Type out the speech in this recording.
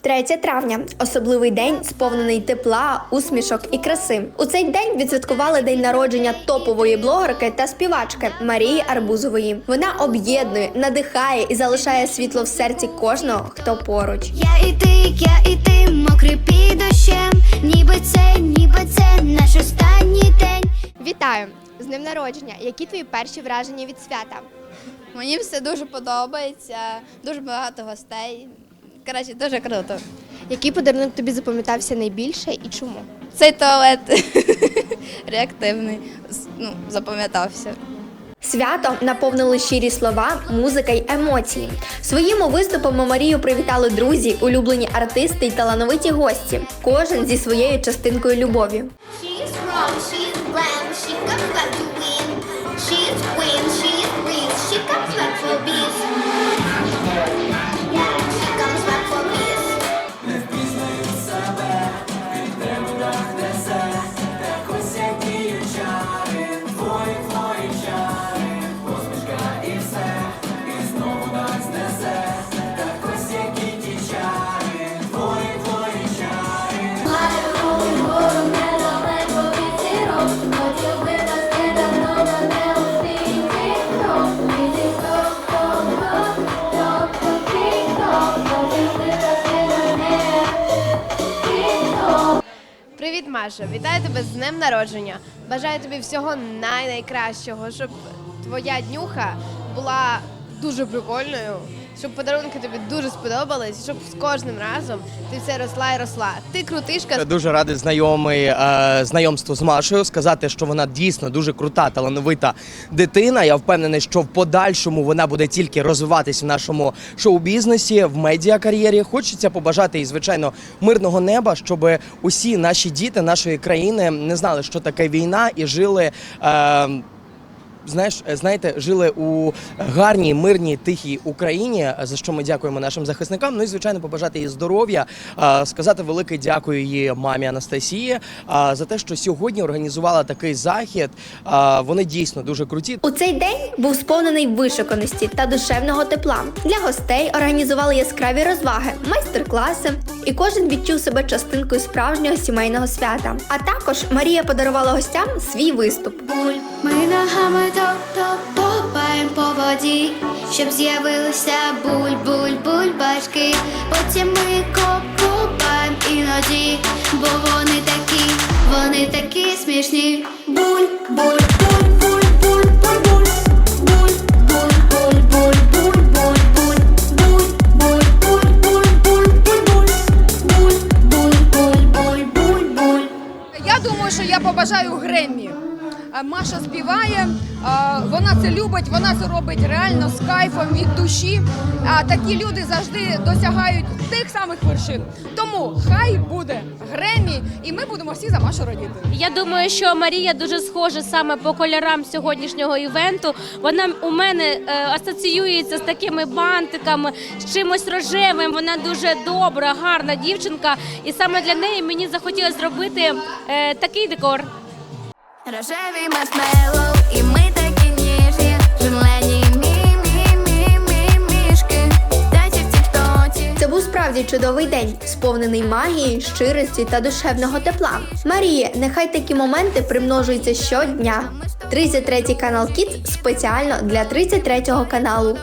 3 травня особливий день, сповнений тепла, усмішок і краси. У цей день відсвяткували день народження топової блогерки та співачки Марії Арбузової. Вона об'єднує, надихає і залишає світло в серці кожного, хто поруч. Я і ти, я і ти, мокрий під дощем, ніби це, ніби це наш останній день. Вітаю з днем народження. Які твої перші враження від свята? Мені все дуже подобається, дуже багато гостей. Коротше, дуже круто. Який подарунок тобі запам'ятався найбільше і чому? Цей туалет реактивний, ну, запам'ятався. Свято наповнили щирі слова, музика й емоції. Своїми виступами Марію привітали друзі, улюблені артисти й талановиті гості. Кожен зі своєю частинкою любові. She's wrong, she's bland, she comes back to win. She's queen, she's breeze, she comes back for peace. Привіт, Маша! Вітаю тебе з днем народження. Бажаю тобі всього най-найкращого, щоб твоя днюха була дуже прикольною, щоб подарунки тобі дуже сподобались, щоб з кожним разом ти все росла і росла. Ти крутишка. Дуже радий знайомий е, знайомству з Машею. Сказати, що вона дійсно дуже крута, талановита дитина. Я впевнений, що в подальшому вона буде тільки розвиватись в нашому шоу-бізнесі, в медіакар'єрі. Хочеться побажати їй, звичайно, мирного неба, щоб усі наші діти нашої країни не знали, що таке війна, і жили. Е, Знаєш, е, знаєте, жили у гарній, мирній, тихій Україні, за що ми дякуємо нашим захисникам. Ну і звичайно, побажати їй здоров'я, сказати велике дякую її мамі Анастасії за те, що сьогодні організувала такий захід. Вони дійсно дуже круті. У цей день був сповнений вишуканості та душевного тепла. Для гостей організували яскраві розваги, майстер-класи, і кожен відчув себе частинкою справжнього сімейного свята. А також Марія подарувала гостям свій виступ. Ми по воді, щоб з'явилися буль, буль, буль, башки Потім ми копаємо іноді, бо вони такі, вони такі смішні. Буль-буль-буль. Я думаю, що я побажаю Греммі. Маша співає вона це любить, вона це робить реально з кайфом від душі. А такі люди завжди досягають тих самих вершин. Тому хай буде Греммі, і ми будемо всі за Машу радіти. Я думаю, що Марія дуже схожа саме по кольорам сьогоднішнього івенту. Вона у мене е, асоціюється з такими бантиками, з чимось рожевим. Вона дуже добра, гарна дівчинка. І саме для неї мені захотілося зробити е, такий декор. Рожеві маршмеллоу, справді чудовий день, сповнений магії, щирості та душевного тепла. Марія, нехай такі моменти примножуються щодня. 33 канал Кіт спеціально для 33 каналу.